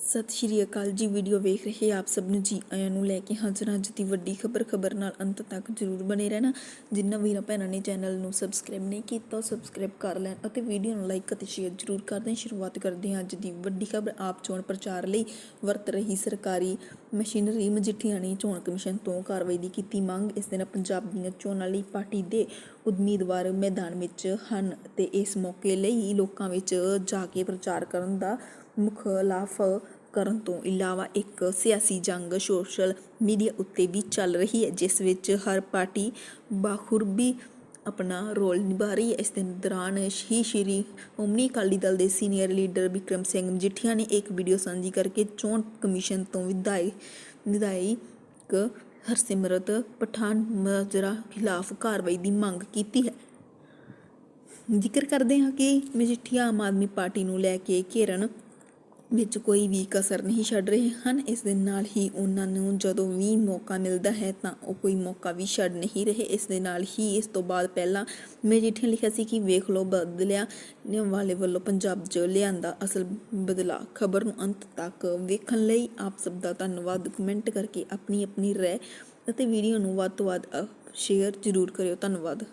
ਸਤਿ ਸ਼੍ਰੀ ਅਕਾਲ ਜੀ, ਵੀਡੀਓ ਵੇਖ ਰਹੇ ਆਪ ਸਭ ਨੂੰ ਜੀ, ਆਇਆਂ ਨੂੰ ਲੈ ਕੇ ਹਾਜ਼ਰ ਅੱਜ ਦੀ ਵੱਡੀ ਖਬਰ ਖਬਰ ਨਾਲ ਅੰਤ ਤੱਕ ਜਰੂਰ ਬਣੇ ਰਹਿਣਾ। ਜਿੰਨਾ ਵੀਰਾਂ ਭੈਣਾਂ ਨੇ ਚੈਨਲ ਨੂੰ ਸਬਸਕ੍ਰਾਈਬ ਨਹੀਂ ਕੀਤਾ, ਉਹ ਸਬਸਕ੍ਰਾਈਬ ਕਰ ਲੈਣ ਅਤੇ ਵੀਡੀਓ ਨੂੰ ਲਾਈਕ ਅਤੇ ਸ਼ੇਅਰ ਜਰੂਰ ਕਰ ਦੇਣ। ਸ਼ੁਰੂਆਤ ਕਰਦੇ ਹਾਂ ਅੱਜ ਦੀ ਵੱਡੀ ਖਬਰ, ਆਪ ਚੋਣ ਪ੍ਰਚਾਰ ਲਈ ਵਰਤ ਰਹੀ ਸਰਕਾਰੀ ਮਸ਼ੀਨਰੀ ਮਜੀਠੀਆ ਨੇ ਚੋਣ ਕਮਿਸ਼ਨ ਤੋਂ ਕਾਰਵਾਈ ਦੀ ਕੀਤੀ ਮੰਗ। ਇਸ ਦਿਨ ਪੰਜਾਬ ਦੀਆਂ ਚੋਣਾਂ ਲਈ ਪਾਰਟੀ ਦੇ ਉਮੀਦਵਾਰ ਮੈਦਾਨ ਵਿੱਚ ਹਨ ਤੇ ਇਸ ਮੌਕੇ ਲਈ ਲੋਕਾਂ ਵਿੱਚ ਜਾ ਕੇ ਪ੍ਰਚਾਰ ਕਰਨ ਦਾ ਮੁਖਲਾਫ਼ ਕਰਨ ਤੋਂ ਇਲਾਵਾ ਇੱਕ ਸਿਆਸੀ ਜੰਗ ਸੋਸ਼ਲ ਮੀਡੀਆ ਉੱਤੇ ਵੀ ਚੱਲ ਰਹੀ ਹੈ, ਜਿਸ ਵਿੱਚ ਹਰ ਪਾਰਟੀ ਬਾਖੂਬੀ ਆਪਣਾ ਰੋਲ ਨਿਭਾ ਰਹੀ ਹੈ। ਇਸ ਦੇ ਦੌਰਾਨ ਹੀ ਸ਼੍ਰੀ ਓਮਨੀ ਅਕਾਲੀ ਦਲ ਦੇ ਸੀਨੀਅਰ ਲੀਡਰ ਵਿਕਰਮ ਸਿੰਘ ਮਜੀਠੀਆ ਨੇ ਇੱਕ ਵੀਡੀਓ ਸਾਂਝੀ ਕਰਕੇ ਚੋਣ ਕਮਿਸ਼ਨ ਤੋਂ ਵਿਧਾਇਕ ਵਿਧਾਇਕ ਹਰਸਿਮਰਤ ਪਠਾਨ ਮਾਜਰਾ ਖਿਲਾਫ ਕਾਰਵਾਈ ਦੀ ਮੰਗ ਕੀਤੀ ਹੈ। ਜ਼ਿਕਰ ਕਰਦੇ ਹਾਂ ਕਿ ਮਜੀਠੀਆ ਆਮ ਆਦਮੀ ਪਾਰਟੀ ਨੂੰ ਲੈ ਕੇ ਘੇਰਨ ਵਿੱਚ ਕੋਈ ਵੀ ਕਸਰ ਨਹੀਂ ਛੱਡ ਰਹੇ ਹਨ। ਇਸ ਦੇ ਨਾਲ ਹੀ ਉਹਨਾਂ ਨੂੰ ਜਦੋਂ ਵੀ ਮੌਕਾ ਮਿਲਦਾ ਹੈ ਤਾਂ ਉਹ ਕੋਈ ਮੌਕਾ ਵੀ ਛੱਡ ਨਹੀਂ ਰਹੇ। ਇਸ ਦੇ ਨਾਲ ਹੀ ਇਸ ਤੋਂ ਬਾਅਦ ਪਹਿਲਾਂ ਮਜੀਠੀਆ ਲਿਖਿਆ ਸੀ ਕਿ ਵੇਖ ਲਓ ਬਦਲਿਆ ਵਾਲੇ ਵੱਲੋਂ ਪੰਜਾਬ 'ਚ ਲਿਆਂਦਾ ਅਸਲ ਬਦਲਾ। ਖਬਰ ਨੂੰ ਅੰਤ ਤੱਕ ਵੇਖਣ ਲਈ ਆਪ ਸਭ ਦਾ ਧੰਨਵਾਦ। ਕਮੈਂਟ ਕਰਕੇ ਆਪਣੀ ਆਪਣੀ ਰਾਏ ਅਤੇ ਵੀਡੀਓ ਨੂੰ ਵੱਧ ਤੋਂ ਵੱਧ ਸ਼ੇਅਰ ਜ਼ਰੂਰ ਕਰਿਓ। ਧੰਨਵਾਦ।